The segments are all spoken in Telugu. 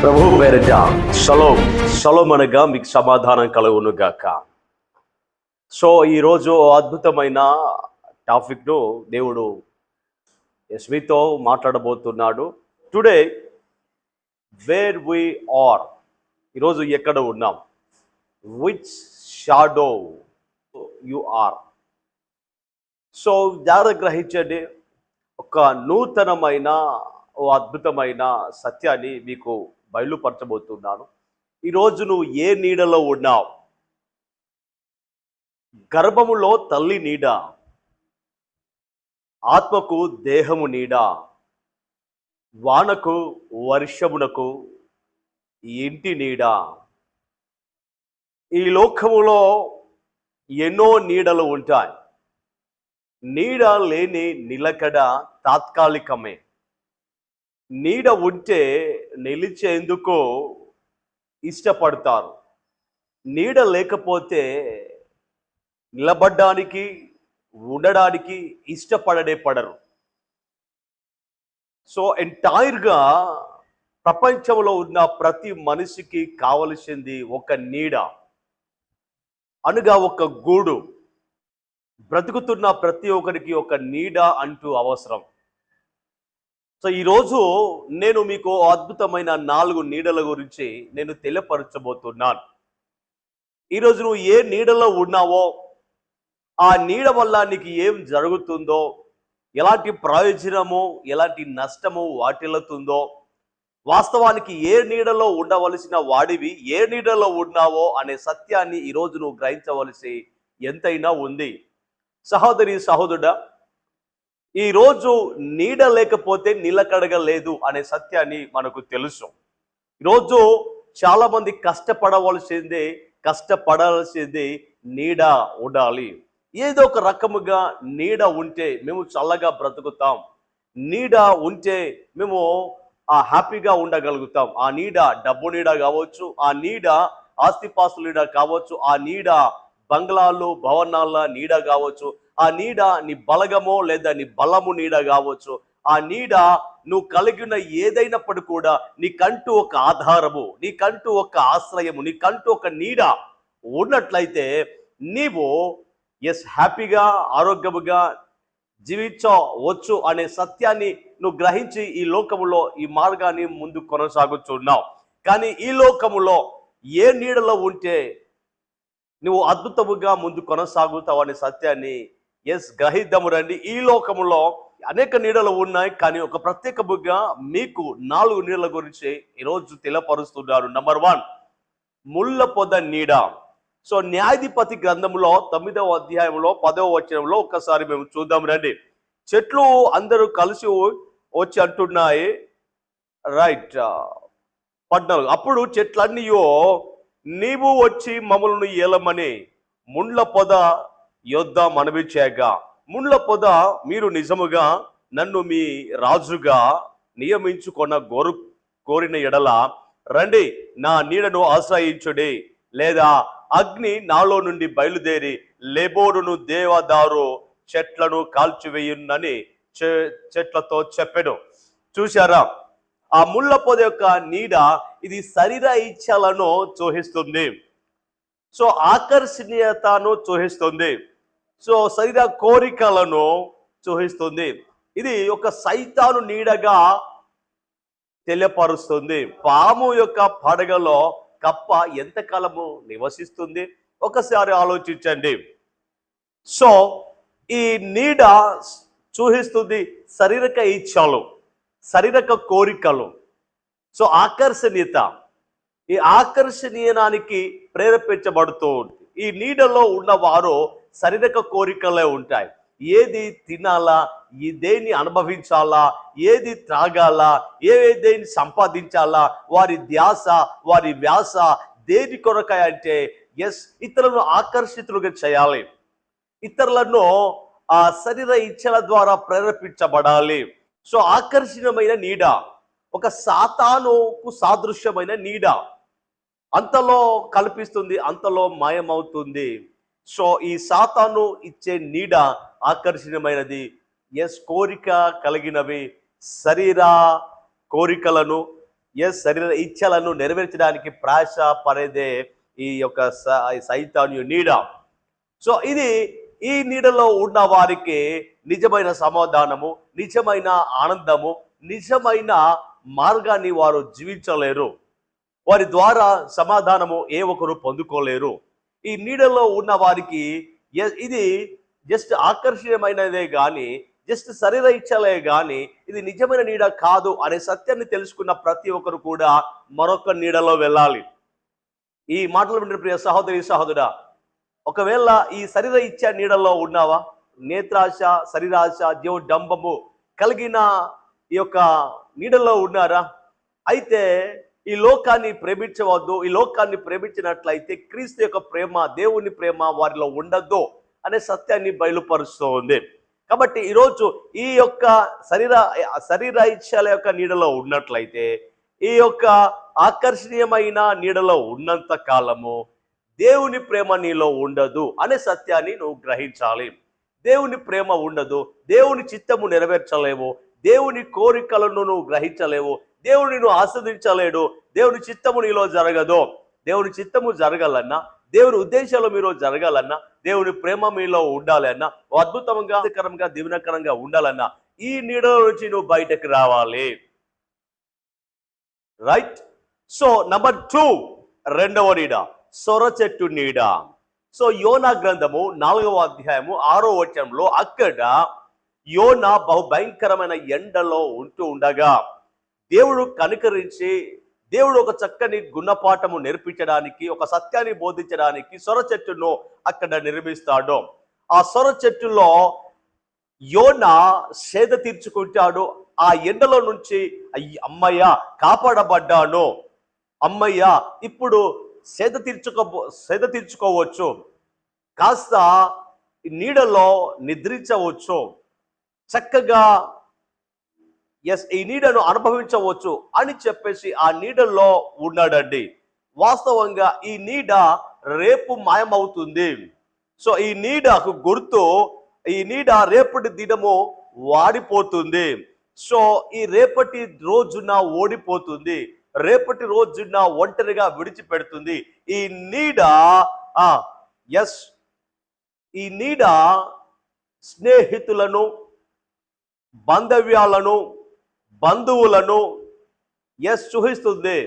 ప్రభు పేరట షలోం షలోం అనగా మీకు సమాధానం కలుగును గాక. సో ఈరోజు ఓ అద్భుతమైన టాపిక్ను దేవుడు ఎస్మితో మాట్లాడబోతున్నాడు. టుడే వేర్ వి ఆర్ ఈరోజు ఎక్కడ ఉన్నాం? Which shadow you are so జాగ్రత్త గ్రహించండి ఒక నూతనమైన ఓ అద్భుతమైన సత్యాన్ని మీకు బయలుపరచబోతున్నాను. ఈరోజు నువ్వు ఏ నీడలో ఉన్నావు? గర్భములో తల్లి నీడ ఆత్మకు దేహము నీడ వానకు వర్షమునకు ఇంటి నీడ. ఈ లోకములో ఎన్నో నీడలు ఉంటాయి. నీడ లేని నిలకడ తాత్కాలికమే. నీడ ఉంటే నిలిచేందుకు ఇష్టపడతారు. నీడ లేకపోతే నిలబడ్డానికి ఉండడానికి ఇష్టపడనే పడరు. సో ఎంటైర్గా ప్రపంచంలో ఉన్న ప్రతి మనిషికి కావలసింది ఒక నీడ. అనగా ఒక గూడు. బ్రతుకుతున్న ప్రతి ఒక్కరికి ఒక నీడ అంటూ అవసరం. సో ఈరోజు నేను మీకు అద్భుతమైన నాలుగు నీడల గురించి నేను తెలియపరచబోతున్నాను. ఈరోజు నువ్వు ఏ నీడలో ఉన్నావో ఆ నీడ వల్ల నీకు ఏం జరుగుతుందో ఎలాంటి ప్రయోజనము ఎలాంటి నష్టము వాటిల్లుతుందో వాస్తవానికి ఏ నీడలో ఉండవలసిన వాడివి ఏ నీడలో ఉన్నావో అనే సత్యాన్ని ఈరోజు నువ్వు గ్రహించవలసి ఎంతైనా ఉంది. సహోదరి సహోదరుడా ఈరోజు నీడ లేకపోతే నిలకడగ లేదు అనే సత్యాన్ని మనకు తెలుసు. ఈరోజు చాలామంది కష్టపడవలసింది కష్టపడాల్సింది నీడ ఉండాలి. ఏదో ఒక రకముగా నీడ ఉంటే మేము చల్లగా బ్రతుకుతాం. నీడ ఉంటే మేము ఆ హ్యాపీగా ఉండగలుగుతాం. ఆ నీడ డబ్బు నీడ కావచ్చు ఆ నీడ ఆస్తిపాస్తుల నీడ కావచ్చు ఆ నీడ బంగ్లాలు భవనాల నీడ కావచ్చు ఆ నీడ నీ బలగమో లేదా నీ బలము నీడ కావచ్చు. ఆ నీడ నువ్వు కలిగిన ఏదైనప్పుడు కూడా నీకంటూ ఒక ఆధారము నీకంటూ ఒక ఆశ్రయము నీకంటూ ఒక నీడ ఉన్నట్లయితే నీవు ఎస్ హ్యాపీగా ఆరోగ్యముగా జీవించవచ్చు అనే సత్యాన్ని నువ్వు గ్రహించి ఈ లోకములో ఈ మార్గాన్ని ముందు కొనసాగుతున్నావు కానీ ఈ లోకములో ఏ నీడలో ఉంటే నువ్వు అద్భుతముగా ముందు కొనసాగుతావు అనే సత్యాన్ని ఎస్ గ్రహిద్దాము రండి ఈ లోకములో అనేక నీడలు ఉన్నాయి కానీ ఒక ప్రత్యేకముగా మీకు నాలుగు నీడల గురించి ఈరోజు తెలియపరుస్తున్నారు నంబర్ వన్ ముళ్ళ పొద నీడ. సో న్యాయాధిపతి గ్రంథంలో తొమ్మిదవ అధ్యాయంలో పదవ వచనంలో ఒక్కసారి మేము చూద్దాం రండి. చెట్లు అందరూ కలిసి వచ్చి అంటున్నాయి. రైట్ uh, పద్నాలుగు. అప్పుడు చెట్లన్నీయో నీవు వచ్చి మమ్మల్ని ఏలమని ముండ్ల పొద యొద్ద మనవి చేయగా ముండ్ల పొద మీరు నిజముగా నన్ను మీ రాజుగా నియమించుకున్న గోరు కోరిన ఎడల రండి నా నీడను ఆశ్రయించుడి. లేదా అగ్ని నాలో నుండి బయలుదేరి లేబోరును దేవదారు చెట్లను కాల్చివేయునని చె- చెట్లతో చెప్పాడు చూశారా? ఆ ముళ్ళ పొద యొక్క నీడ ఇది శరీర ఇచ్ఛలను చూహిస్తుంది. సో ఆకర్షణీయతను చూహిస్తుంది. సో శరీర కోరికలను చూపిస్తుంది ఇది ఒక సైతాను నీడగా తెలియపరుస్తుంది. పాము యొక్క పడగలో కప్ప ఎంతకాలము నివసిస్తుంది? ఒకసారి ఆలోచించండి. సో ఈ నీడ చూహిస్తుంది శారీరక ఇచ్ఛలు శారీరక కోరికలు. సో ఆకర్షణీయత. ఈ ఆకర్షణీయనానికి ప్రేరేపించబడుతూ ఈ నీడలో ఉన్నవారు శారీరక కోరికలే ఉంటాయి. ఏది తినాలా ఈ దేన్ని అనుభవించాలా ఏది త్రాగాలా ఏ దేన్ని సంపాదించాలా వారి ధ్యాస వారి వ్యాస దేని కొరకాయ అంటే ఎస్ ఇతరులను ఆకర్షితులుగా చేయాలి. ఇతరులను ఆ శరీర ఇచ్చల ద్వారా ప్రేరేపించబడాలి. సో ఆకర్షణీయమైన నీడ ఒక సాతానుకు సాదృశ్యమైన నీడ. అంతలో కల్పిస్తుంది అంతలో మాయమవుతుంది. సో ఈ సాతాను ఇచ్చే నీడ ఆకర్షణీయమైనది. ఎస్ కోరిక కలిగినవి శరీర కోరికలను ఎస్ శరీర ఇచ్ఛలను నెరవేర్చడానికి ప్రాశ పడేదే ఈ యొక్క స- సైతాన్యు నీడ. సో ఇది ఈ నీడలో ఉన్న వారికి నిజమైన సమాధానము నిజమైన ఆనందము నిజమైన మార్గాన్ని వారు జీవించలేరు. వారి ద్వారా సమాధానము ఏ ఒక్కరు పొందుకోలేరు. ఈ నీడలో ఉన్న వారికి ఇది జస్ట్ ఆకర్షణీయమైనదే కానీ జస్ట్ శరీర ఇచ్చలే కానీ ఇది నిజమైన నీడ కాదు అనే సత్యాన్ని తెలుసుకున్న ప్రతి ఒక్కరు కూడా మరొక నీడలో వెళ్ళాలి. ఈ మాటలు వింటున్న ప్రియ సహోదరి సహోదరా ఒకవేళ ఈ శరీర ఇచ్చ నీడలో ఉన్నావా? నేత్రాశ శరీరాశ జీవ డంబము కలిగిన ఈ యొక్క నీడలో ఉన్నారా? అయితే ఈ లోకాన్ని ప్రేమించవద్దు ఈ లోకాన్ని ప్రేమించినట్లయితే క్రీస్తు యొక్క ప్రేమ దేవుని ప్రేమ వారిలో ఉండద్దు అనే సత్యాన్ని బయలుపరుస్తూ ఉంది కాబట్టి ఈరోజు ఈ యొక్క శరీర శరీర ఇచ్చాల యొక్క నీడలో ఉన్నట్లయితే ఈ యొక్క ఆకర్షణీయమైన నీడలో ఉన్నంత కాలము దేవుని ప్రేమ నీలో ఉండదు అనే సత్యాన్ని నువ్వు గ్రహించాలి. దేవుని ప్రేమ ఉండదు దేవుని చిత్తము నెరవేర్చలేవు దేవుని కోరికలను నువ్వు గ్రహించలేవు దేవుడు నువ్వు ఆస్వాదించలేడు. దేవుని చిత్తము నీలో జరగదు. దేవుని చిత్తము జరగాలన్నా దేవుని ఉద్దేశాలు మీరు జరగాలన్నా దేవుని ప్రేమ మీలో ఉండాలి అన్నా అద్భుతంగా ఆసక్తికరంగా దీవెనకరంగా ఉండాలన్నా ఈ నీడ నుంచి నువ్వు బయటకు రావాలి. రైట్ సో నంబర్ టూ రెండవ నీడ సొర చెట్టు నీడ. సో యోనా గ్రంథము నాలుగవ అధ్యాయము ఆరో వచనంలో అక్కడ యోనా బహు భయంకరమైన ఎండలో ఉంటూ ఉండగా దేవుడు కనికరించి దేవుడు ఒక చక్కని గుణపాఠము నేర్పించడానికి ఒక సత్యాన్ని బోధించడానికి సొర చెట్టును అక్కడ నిర్మిస్తాడు. ఆ సొర చెట్టులో యోన సేద తీర్చుకుంటాడు. ఆ ఎండలో నుంచి అయ్య అమ్మయ్య కాపాడబడ్డాను. అమ్మయ్య ఇప్పుడు సేద తీర్చుకో సేద తీర్చుకోవచ్చు. కాస్త నీడలో నిద్రించవచ్చు. చక్కగా ఎస్ ఈ నీడను అనుభవించవచ్చు అని చెప్పేసి ఆ నీడలో ఉన్నాడండి. వాస్తవంగా ఈ నీడ రేపు మాయమవుతుంది. సో ఈ నీడకు గుర్తు ఈ నీడ రేపటి దినము వాడిపోతుంది. సో ఈ రేపటి రోజున ఓడిపోతుంది. రేపటి రోజున ఒంటరిగా విడిచిపెడుతుంది. ఈ నీడ ఎస్ ఈ నీడ స్నేహితులను బాంధవ్యాలను బంధువులను ఎస్ చూహిస్తుంది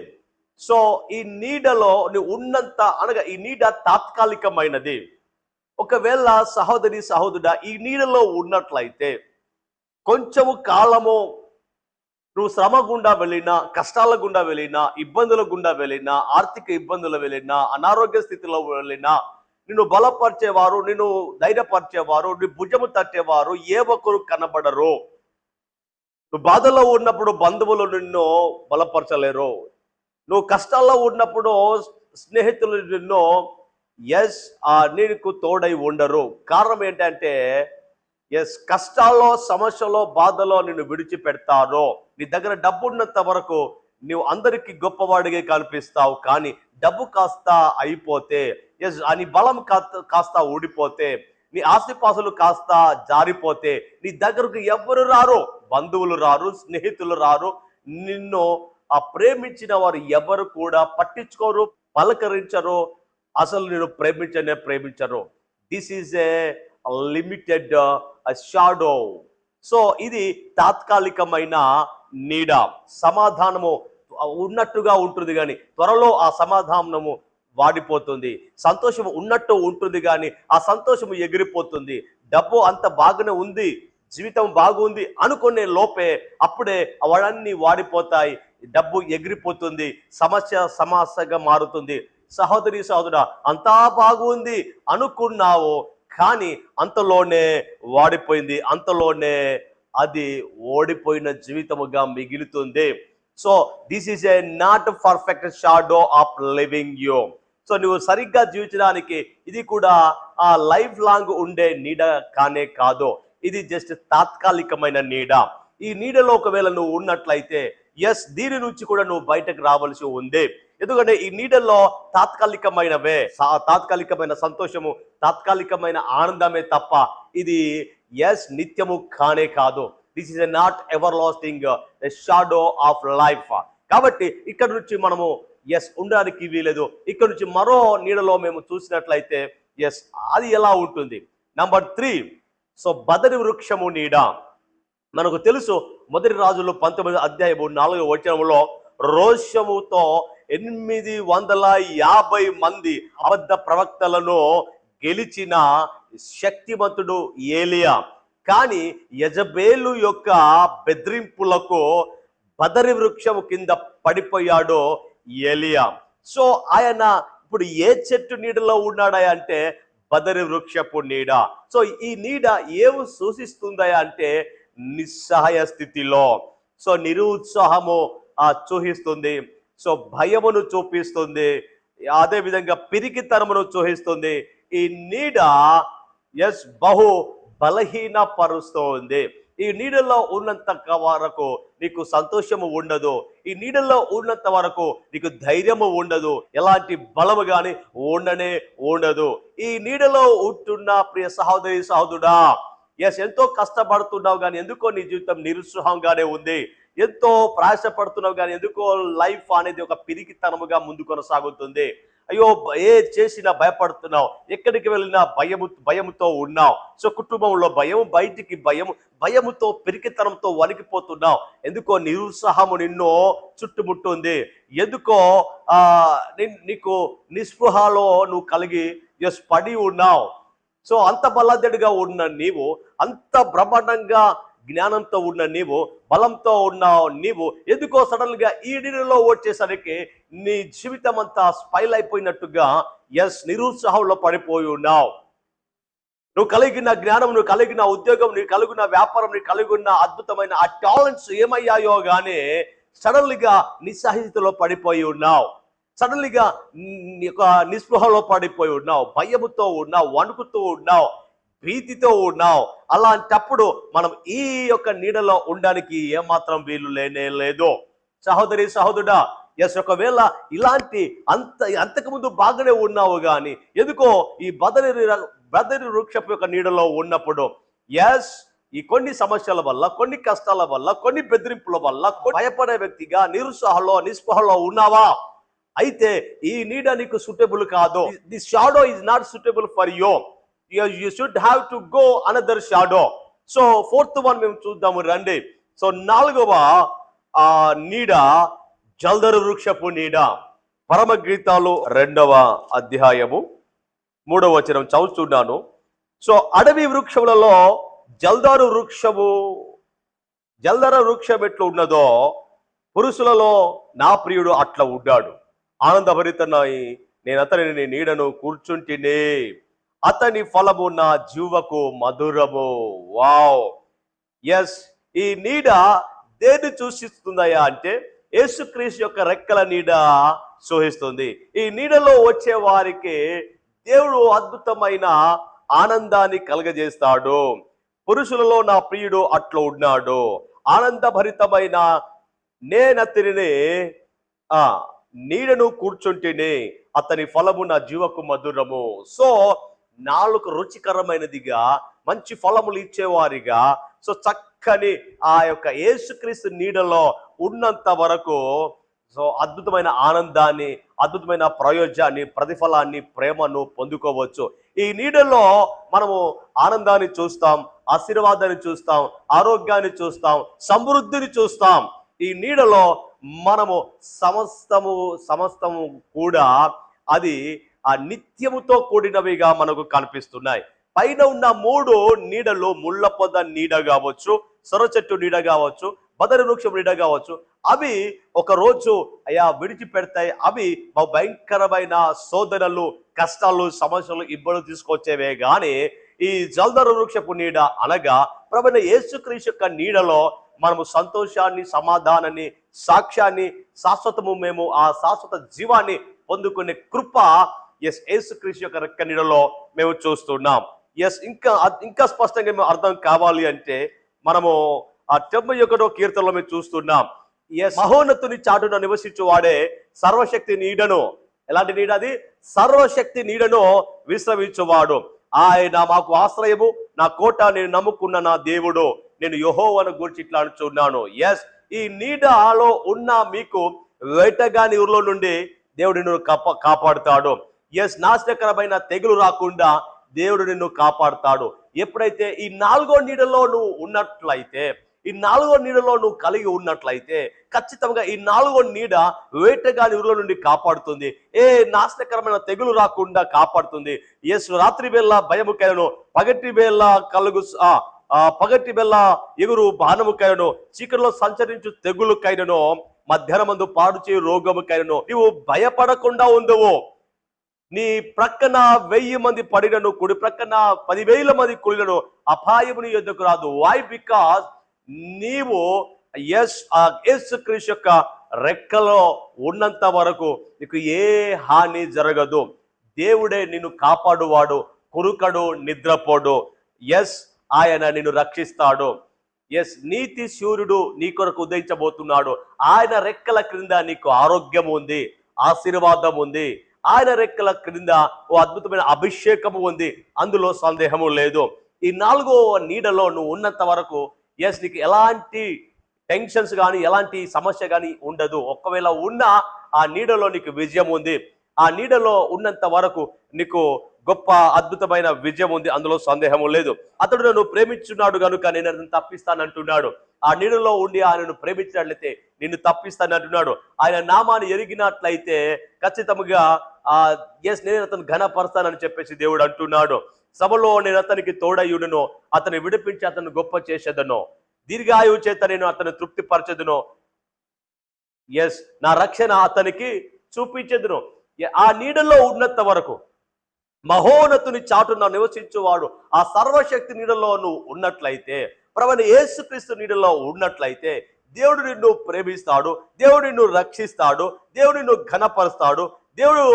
సో ఈ నీడలో నువ్వు ఉన్నంత అనగా ఈ నీడ తాత్కాలికమైనది. ఒకవేళ సహోదరి సహోదరుడ ఈ నీడలో ఉన్నట్లయితే కొంచెము కాలము నువ్వు శ్రమ గుండా వెళ్ళినా కష్టాల గుండా వెళ్ళినా ఇబ్బందుల గుండా వెళ్ళినా ఆర్థిక ఇబ్బందులు వెళ్ళినా అనారోగ్య స్థితిలో వెళ్ళినా నిన్ను బలపరిచేవారు నిన్ను ధైర్యపరిచేవారు నీ భుజము తట్టేవారు ఏ ఒక్కరు కనబడరు. నువ్వు బాధలో ఉన్నప్పుడు బంధువులు నిన్ను బలపరచలేరు. నువ్వు కష్టాల్లో ఉన్నప్పుడు స్నేహితులు నిన్ను ఎస్ నీకు తోడై ఉండరు. కారణం ఏంటంటే ఎస్ కష్టాల్లో సమస్యలో బాధలో నిన్ను విడిచిపెడతారు నీ దగ్గర డబ్బు ఉన్నంత వరకు నువ్వు అందరికీ గొప్పవాడిగా కనిపిస్తావు. కానీ డబ్బు కాస్త అయిపోతే ఎస్ అని బలం కాస్త కాస్త ఊడిపోతే నీ ఆస్తిపాసులు కాస్త జారిపోతే నీ దగ్గరకు ఎవరు రారు బంధువులు రారు స్నేహితులు రారు. నిన్ను ఆ ప్రేమించిన వారు ఎవరు కూడా పట్టించుకోరు పలకరించరు. అసలు నేను ప్రేమించనే ప్రేమించరు. This is a limited shadow so ఇది తాత్కాలికమైన నీడ. సమాధానము ఉన్నట్టుగా ఉంటుంది కానీ త్వరలో ఆ సమాధానము వాడిపోతుంది. సంతోషం ఉన్నట్టు ఉంటుంది కానీ ఆ సంతోషం ఎగిరిపోతుంది. డబ్బు అంత బాగానే ఉంది జీవితం బాగుంది అనుకునే లోపే అప్పుడే అవన్నీ వాడిపోతాయి. డబ్బు ఎగిరిపోతుంది సమస్య సమస్యగా మారుతుంది. సహోదరి సహోదరా అంతా బాగుంది అనుకున్నావు కానీ అంతలోనే వాడిపోయింది. అంతలోనే అది ఓడిపోయిన జీవితముగా మిగులుతుంది. So this is a not perfect shadow of living you so నువ్వు సరిగ్గా జీవించడానికి ఇది కూడా ఆ లైఫ్ లాంగ్ ఉండే నీడ కానే కాదు. ఇది జస్ట్ తాత్కాలికమైన నీడ. ఈ నీడలో ఒకవేళ నువ్వు ఉన్నట్లయితే ఎస్ దీని నుంచి కూడా నువ్వు బయటకు రావాల్సి ఉంది. ఎందుకంటే ఈ నీడల్లో తాత్కాలికమైనవే సా- తాత్కాలికమైన సంతోషము తాత్కాలికమైన ఆనందమే తప్ప ఇది ఎస్ నిత్యము కానే కాదు. This is not ever lasting shadow of life కాబట్టి ఇక్కడ నుంచి మనము ఎస్ ఉండడానికి వీలేదు ఇక్కడ నుంచి మరో నీడలో మేము చూసినట్లయితే ఎస్ అది ఎలా ఉంటుంది? నంబర్ త్రీ సో బదరి వృక్షము నీడ. మనకు తెలుసు మొదటి రాజులు పంతొమ్మిది అధ్యాయము నాలుగు వచనంలో రోషముతో ఎనిమిది వందల యాభై మంది అబద్ధ ప్రవక్తలను గెలిచిన శక్తివంతుడు ఏలియా. కానీ యజబేలు యొక్క బెదిరింపులకు బదరి వృక్షము కింద పడిపోయాడో ఎలియా సో ఆయన ఇప్పుడు ఏ చెట్టు నీడలో ఉన్నాడా అంటే బదరి వృక్షపు నీడ. సో ఈ నీడ ఏమి సూచిస్తుందా అంటే నిస్సహాయ స్థితిలో. సో నిరుత్సాహము ఆ సో భయమును చూపిస్తుంది. అదే విధంగా పిరికితనమును చూహిస్తుంది. ఈ నీడ ఎస్ బహు బలహీనపరుస్తోంది. ఈ నీడల్లో ఉన్నంత వరకు నీకు సంతోషము ఉండదు. ఈ నీడల్లో ఉన్నంత వరకు నీకు ధైర్యము ఉండదు. ఎలాంటి బలము కానీ ఉండనే ఉండదు. ఈ నీడలో ఉంటున్న ప్రియ సహోదరి సహోదరుడా ఎస్ ఎంతో కష్టపడుతున్నావు కానీ ఎందుకో నీ జీవితం నిరుత్సాహంగానే ఉంది. ఎంతో ప్రయాసపడుతున్నావు కానీ ఎందుకో లైఫ్ అనేది ఒక పిరికితనముగా ముందు కొనసాగుతుంది. అయ్యో ఏ చేసినా భయపడుతున్నావు? ఎక్కడికి వెళ్ళినా భయము భయముతో ఉన్నావు. సో కుటుంబంలో భయం బయటికి భయం భయముతో పెరికితనంతో వణికిపోతున్నావు. ఎందుకో నిరుత్సాహము నిన్ను చుట్టుముట్టుంది. ఎందుకో ఆ నీకు నిస్పృహలో నువ్వు కలిగి ఎస్ పడి ఉన్నావు. సో అంత బలదడిగా ఉన్న నీవు అంత బ్రహ్మాండంగా జ్ఞానంతో ఉన్న నీవు బలంతో ఉన్న నీవు ఎందుకో సడన్గా ఈ నీళ్ళలో వచ్చేసరికి నీ జీవితం అంతా స్పైల్ అయిపోయినట్టుగా ఎస్ నిరుత్సాహంలో పడిపోయి ఉన్నావు. నువ్వు కలిగిన జ్ఞానం నువ్వు కలిగిన ఉద్యోగం నీకు కలిగిన వ్యాపారం నీకు కలిగిన అద్భుతమైన ఆ టాలెంట్స్ ఏమయ్యాయో గానీ సడన్లీగా నిస్సహితలో పడిపోయి ఉన్నావు. సడన్లీగా నీ యొక్క నిస్పృహలో పడిపోయి ఉన్నావు. భయముతో ఉన్నావు వణుకుతూ ఉన్నావు. భీతితో ఉన్నావు. అలాంటప్పుడు మనం ఈ యొక్క నీడలో ఉండడానికి ఏమాత్రం వీలు లేనే లేదు. సహోదరి సహోదరుడా ఎస్ ఒకవేళ ఇలాంటి అంత అంతకుముందు బాగానే ఉన్నావు కానీ ఎందుకో ఈ బదరి బదరి వృక్షపు యొక్క నీడలో ఉన్నప్పుడు ఎస్ ఈ కొన్ని సమస్యల వల్ల కొన్ని కష్టాల వల్ల కొన్ని బెదిరింపుల వల్ల భయపడే వ్యక్తిగా నిరుత్సాహంలో నిస్పృహలో ఉన్నావా? అయితే ఈ నీడ నీకు సూటబుల్ కాదు. The shadow is not suitable for you you should have to go another shadow so fourth one మేము చూద్దాము రండి. సో నాలుగవ ఆ నీడ జల్దరు వృక్షపు నీడ. పరమగీతాలు రెండవ అధ్యాయము మూడవ వచనం చదువుతున్నాను. సో అడవి వృక్షములలో జల్దారు వృక్షము జల్దర వృక్షం ఎట్లా ఉన్నదో పురుషులలో నా ప్రియుడు అట్లా ఉన్నాడు. ఆనందభరితనై నేను అతనిని నీడను కూర్చుంటినే. అతని ఫలము నా జీవకు మధురము. వావ్. ఎస్ ఈ నీడ దేన్ని సూచిస్తుందయ్యా అంటే యేసుక్రీస్తు యొక్క రెక్కల నీడ సూహిస్తుంది. ఈ నీడలో వచ్చే వారికి దేవుడు అద్భుతమైన ఆనందాన్ని కలగజేస్తాడు. పురుషులలో నా ప్రియుడు అట్లా ఉన్నాడు. ఆనందభరితమైన నేనతనిని ఆ నీడను కూర్చుంటేనే. అతని ఫలము నా జీవకు మధురము. సో నాలుగు రుచికరమైనదిగా మంచి ఫలములు ఇచ్చేవారిగా. సో చక్కని ఆ యొక్క యేసుక్రీస్తు నీడలో ఉన్నంత వరకు సో అద్భుతమైన ఆనందాన్ని అద్భుతమైన ప్రయోజనాన్ని ప్రతిఫలాన్ని ప్రేమను పొందుకోవచ్చు. ఈ నీడలో మనము ఆనందాన్ని చూస్తాం ఆశీర్వాదాన్ని చూస్తాం ఆరోగ్యాన్ని చూస్తాం సమృద్ధిని చూస్తాం. ఈ నీడలో మనము సమస్తము సమస్తము కూడా అది ఆ నిత్యముతో కూడినవిగా మనకు కనిపిస్తున్నాయి. పైన ఉన్న మూడు నీడలు ముళ్ళ పొద నీడ కావచ్చు సొర చెట్టు నీడ కావచ్చు బదరి వృక్షం నీడ కావచ్చు అవి ఒక రోజు అయా విడిచిపెడతాయి. అవి మా భయంకరమైన శోధనలు కష్టాలు సమస్యలు ఇబ్బందులు తీసుకొచ్చేవే కానీ ఈ జల్దర వృక్షపు నీడ అనగా ప్రభుత్వ యేసుక్రీస్తు యొక్క నీడలో మనము సంతోషాన్ని సమాధానాన్ని సాక్ష్యాన్ని శాశ్వతము మేము ఆ శాశ్వత జీవాన్ని పొందుకునే కృప ఎస్ యేసుక్రీస్తు యొక్క రెక్క నీడలో మేము చూస్తున్నాం. ఎస్ ఇంకా ఇంకా స్పష్టంగా మేము అర్థం కావాలి అంటే మనము ఆ డెబ్బై ఒకటో కీర్తనలో మేము చూస్తున్నాం. ఎస్ మహోన్నతుని చాటున నివసించు వాడే సర్వశక్తి నీడను. ఎలాంటి నీడ అది? సర్వశక్తి నీడను విశ్రమించువాడు ఆయన మాకు ఆశ్రయము నా కోట నేను నమ్ముకున్న నా దేవుడు. నేను యహోవను గురించి ఇట్లా అనుచున్నాను. ఎస్ ఈ నీడలో ఉన్న మీకు వేటగాని ఊర్లో నుండి దేవుడు నిన్ను కాపా కాపాడుతాడు. ఎస్ నాశనకరమైన తెగులు రాకుండా దేవుడు నిన్ను కాపాడుతాడు. ఎప్పుడైతే ఈ నాలుగో నీడలో నువ్వు ఉన్నట్లయితే ఈ నాలుగో నీడలో నువ్వు కలిగి ఉన్నట్లయితే ఖచ్చితంగా ఈ నాలుగో నీడ వేటగాని ఊరిలో నుండి కాపాడుతుంది. ఏ నాశనకరమైన తెగులు రాకుండా కాపాడుతుంది. ఎస్ రాత్రి వేళ భయము పగటి వేళ కలుగు ఆ, పగటి బెల్ల ఎగురు బాణముకైనను చీకటిలో సంచరించు తెగులు కైనను మధ్యాహ్నమందు పాడు చేయు రోగము కైనను నీవు భయపడకుండా ఉండవు నీ ప్రక్కన వెయ్యి మంది పడినను కుడి ప్రక్కన పదివేల మంది కుడినను అపాయము నీ యొద్దకు రాదు. వై బికాస్ నీవు ఎస్ ఆ ఎస్ క్రీస్తు యొక్క రెక్కలో ఉన్నంత వరకు నీకు ఏ హాని జరగదు. దేవుడే నిన్ను కాపాడువాడు కురుకడు నిద్రపోడు. ఎస్ ఆయన నిన్ను రక్షిస్తాడు. ఎస్ నీతి సూర్యుడు నీ కొరకు ఉదయించబోతున్నాడు. ఆయన రెక్కల క్రింద నీకు ఆరోగ్యం ఉంది ఆశీర్వాదం ఉంది. ఆయన రెక్కల క్రింద ఓ అద్భుతమైన అభిషేకము ఉంది. అందులో సందేహము లేదు. ఈ నాలుగో నీడలో నువ్వు ఉన్నంత వరకు ఎస్ నీకు ఎలాంటి టెన్షన్స్ కానీ ఎలాంటి సమస్య కానీ ఉండదు. ఒకవేళ ఉన్నా ఆ నీడలో నీకు విజయం ఉంది. ఆ నీడలో ఉన్నంత వరకు నీకు గొప్ప అద్భుతమైన విజయం ఉంది. అందులో సందేహము లేదు. అతడు నన్ను ప్రేమించున్నాడు కనుక నేను అతను తప్పిస్తానంటున్నాడు. ఆ నీడలో ఉండి ఆయనను ప్రేమించినట్లయితే నిన్ను తప్పిస్తానంటున్నాడు ఆయన నామాన్ని ఎరిగినట్లయితే ఖచ్చితంగా ఆ ఎస్ నేను అతను ఘనపరుస్తానని చెప్పేసి దేవుడు అంటున్నాడు. సభలో నేను అతనికి తోడయ్యుడును అతను విడిపించి అతను గొప్ప చేసేదను. దీర్ఘాయువు చేత నేను అతను తృప్తిపరచదును. ఎస్ నా రక్షణ అతనికి చూపించదును. ఆ నీడలో ఉన్నంత వరకు మహోన్నతుని చాటున నివసించువాడు ఆ సర్వశక్తి నీడలో నువ్వు ఉన్నట్లయితే ప్రవణ యేసుక్రీస్తు నీడలో ఉన్నట్లయితే దేవుడు నిన్ను ప్రేమిస్తాడు దేవుడు నిన్ను రక్షిస్తాడు దేవుడు నిన్ను ఘనపరుస్తాడు దేవుడు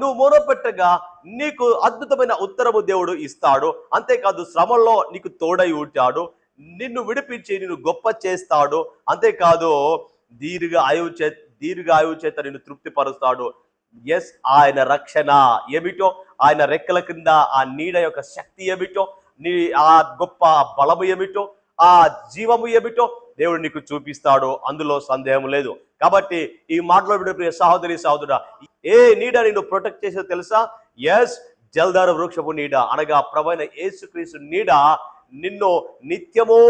నువ్వు మొరపెట్టగా నీకు అద్భుతమైన ఉత్తరము దేవుడు ఇస్తాడు. అంతేకాదు శ్రమల్లో నీకు తోడై ఉంటాడు నిన్ను విడిపించి నిన్ను గొప్ప చేస్తాడు. అంతేకాదు దీర్ఘ ఆయువు చే దీర్ఘ ఆయువు చేత నిన్ను తృప్తిపరుస్తాడు. ఎస్ ఆయన రక్షణ ఏమిటో ఆయన రెక్కల కింద ఆ నీడ యొక్క శక్తి ఏమిటో నీ ఆ గొప్ప బలము ఏమిటో ఆ జీవము ఏమిటో దేవుడు నీకు చూపిస్తాడు. అందులో సందేహం లేదు. కాబట్టి ఈ మాటలో ప్రియ సహోదరి సహోదరుడా ఏ నీడ నిన్ను ప్రొటెక్ట్ చేసేది తెలుసా? ఎస్ జల్దార వృక్షపు నీడ. అనగా ప్రవైన యేసుక్రీస్తు నీడ నిన్ను నిత్యమో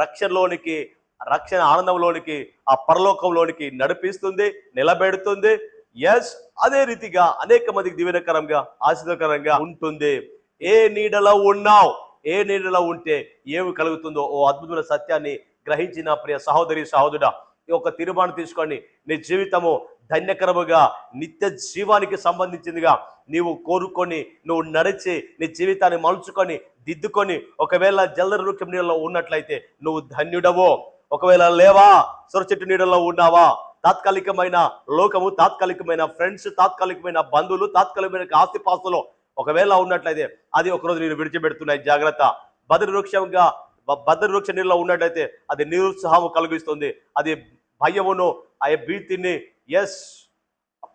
రక్షణలోనికి రక్షణ ఆనందంలోనికి ఆ పరలోకంలోనికి నడిపిస్తుంది నిలబెడుతుంది. ఎస్ అదే రీతిగా అనేక మందికి దీవెనకరంగా ఆశీర్వకరంగా ఉంటుంది. ఏ నీడలో ఉన్నావు? ఏ నీడలో ఉంటే ఏమి కలుగుతుందో? ఓ అద్భుతమైన సత్యాన్ని గ్రహించిన ప్రియ సహోదరి సహోదరుడ ఈ యొక్క తీర్మానం తీసుకొని నీ జీవితము ధన్యకరముగా నిత్య జీవానికి సంబంధించిందిగా నీవు కోరుకొని నువ్వు నడిచి నీ జీవితాన్ని మలుచుకొని దిద్దుకొని ఒకవేళ జల్లర వృక్షం నీడలో ఉన్నట్లయితే నువ్వు ధన్యుడవో. ఒకవేళ లేవా సొరచెట్టు నీడలో ఉన్నావా? తాత్కాలికమైన లోకము తాత్కాలికమైన ఫ్రెండ్స్ తాత్కాలికమైన బంధువులు తాత్కాలికమైన ఆస్తిపాస్తులు ఒకవేళ ఉన్నట్లయితే అది ఒకరోజు నేను విడిచిపెడుతున్నాయి జాగ్రత్త. బదరి వృక్షంగా బ- వృక్ష నీళ్ళలో ఉన్నట్లయితే అది నిరుత్సాహము కలిగిస్తుంది. అది భయమును ఆ భీతిని ఎస్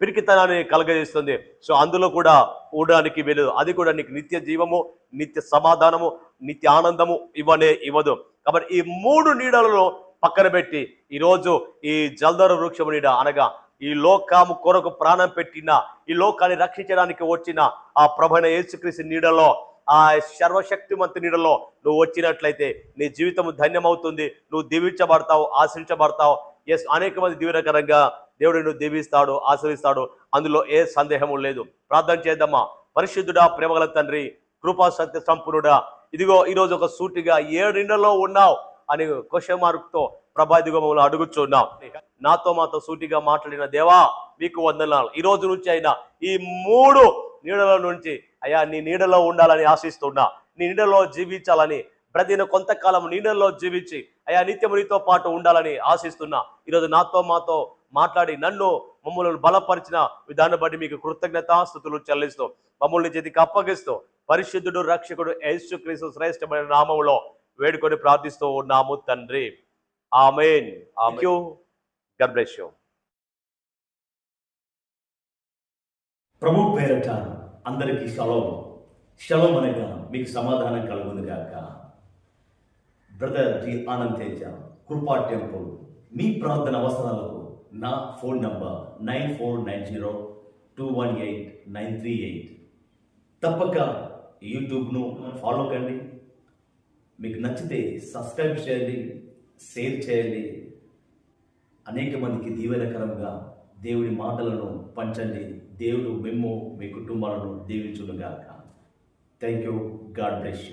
పిరికితనాన్ని కలగజేస్తుంది. సో అందులో కూడా ఉండడానికి వెళ్ళదు అది కూడా నీకు నిత్య జీవము నిత్య సమాధానము నిత్య ఆనందము ఇవ్వనే ఇవ్వదు. కాబట్టి ఈ మూడు నీడలలో పక్కన పెట్టి ఈరోజు ఈ జల్దర వృక్షము నీడ అనగా ఈ లోకము కొరకు ప్రాణం పెట్టిన ఈ లోకాన్ని రక్షించడానికి వచ్చిన ఆ ప్రభైన యేసుక్రీస్తు నీడలో ఆ సర్వశక్తిమంతు నీడలో నువ్వు వచ్చినట్లయితే నీ జీవితం ధన్యమవుతుంది. నువ్వు దీవించబడతావు ఆశ్రయించబడతావు. ఎస్ అనేక మంది దీవెనకరంగా దేవుడు నువ్వు దీవిస్తాడు ఆశ్రయిస్తాడు. అందులో ఏ సందేహము లేదు. ప్రార్థన చేద్దామా? పరిశుద్ధుడా ప్రేమగల తండ్రి కృపా సత్య సంపూర్ణుడా. ఇదిగో ఈరోజు ఒక సూటిగా ఏడు నీళ్ళలో ఉన్నావు అని క్వశ్చన్ మార్క్తో ప్రభా మమ్మల్ని అడుగుచున్నాం. నాతో మాతో సూటిగా మాట్లాడిన దేవా మీకు వందనాలు. ఈ రోజు నుంచి అయినా ఈ మూడు నీడల నుంచి అయ్యా నీ నీడలో ఉండాలని ఆశిస్తున్నా. నీ నీడలో జీవించాలని ప్రతిదిన కొంతకాలం నీడల్లో జీవించి అయ్యా నిత్యం నీతో పాటు ఉండాలని ఆశిస్తున్నా. ఈరోజు నాతో మాతో మాట్లాడి నన్ను మమ్మల్ని బలపరిచిన విధానం బట్టి మీకు కృతజ్ఞతాస్థుతులు చెల్లిస్తూ మమ్మల్ని చేతికి అప్పగిస్తూ పరిశుద్ధుడు రక్షకుడు యేసుక్రీస్తు శ్రేష్టమైన నామములో వేడుకొని ప్రార్థిస్తూ ఉన్నాము తండ్రి. Amen you God bless you ప్రభు పేరట అందరికీ షలోం షలోం అనగా మీకు సమాధానం కలుగును గాక. బ్రదర్ జి ఆనంద్ తేజ కృపా టెంపుల్. మీ ప్రార్థన అవసరాలకు నా phone number nine four nine zero two one eight nine three eight. తప్పక యూట్యూబ్ను ఫాలో కండి. మీకు నచ్చితే సబ్స్క్రైబ్ చేయండి. షేర్ చేయండి. అనేక మందికి దీవెనకరంగా దేవుడి మాటలను పంచండి. దేవుడు మేము మీ కుటుంబాలను దీవించునుగాక. Thank you God bless you